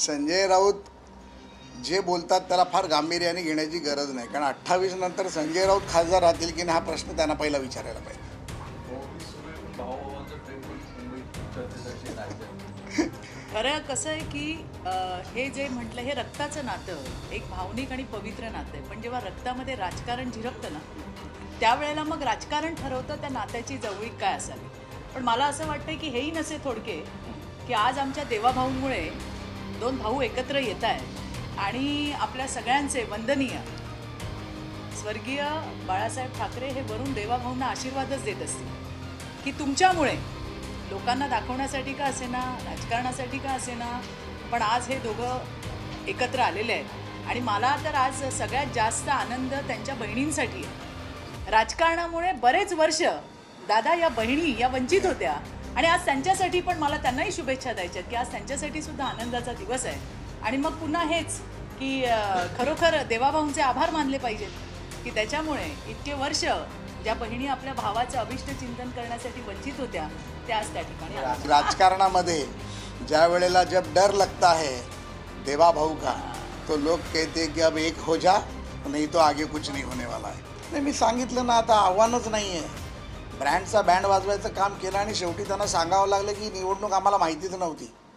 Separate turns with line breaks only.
संजय राऊत जे बोलतात त्याला फार गांभीर्याने घेण्याची गरज नाही. कारण अठ्ठावीस नंतर संजय राऊत खासदार राहतील की नाही हा प्रश्न त्यांना पहिला विचारायला पाहिजे.
खरं कसं आहे की हे जे म्हटलं हे रक्ताचं नातं एक भावनिक आणि पवित्र नातं आहे. पण जेव्हा रक्तामध्ये राजकारण झिरपतं ना त्यावेळेला मग राजकारण ठरवतं त्या नात्याची जवळीक काय असावी. पण मला असं वाटतं की हेही नसे थोडके की आज आमच्या देवाभाऊंमुळे दोन भाऊ एकत्र येत आहेत. आणि आपल्या सगळ्यांचे वंदनीय. स्वर्गीय बाळासाहेब ठाकरे हे वरून देवाभाऊंना आशीर्वादच देत असतील. की तुमच्यामुळे लोकांना दाखवण्यासाठी का असेना राजकारणासाठी का असेना? पण आज हे दोघं एकत्र आलेले आहेत. आणि मला तर आज सगळ्यात जास्त आनंद त्यांच्या बहिणींसाठी आहे. राजकारणामुळे बरेच वर्ष दादा या बहिणी या वंचित होत्या. आणि आज त्यांच्यासाठी पण मला त्यांनाही शुभेच्छा द्यायच्यात की आज त्यांच्यासाठी सुद्धा आनंदाचा दिवस आहे. आणि मग पुन्हा हेच की खरोखर देवाभाऊंचे आभार मानले पाहिजेत की त्याच्यामुळे इतके वर्ष ज्या बहिणी आपल्या भावाचं अभिष्ट चिंतन करण्यासाठी वंचित होत्या त्या आज त्या ठिकाणी
राजकारणामध्ये ज्या वेळेला जब डर लगता है देवा भाऊ का तो लोग कहते की अब एक हो जा नहीं तो आगे कुछ नहीं होने वाला है. नाही मी सांगितलं ना आता आव्हानच नाही आहे ब्रँडचा बँड वाजवायचं काम केलं आणि शेवटी त्यांना सांगावं लागलं की निवडणूक आम्हाला माहितीच नव्हती.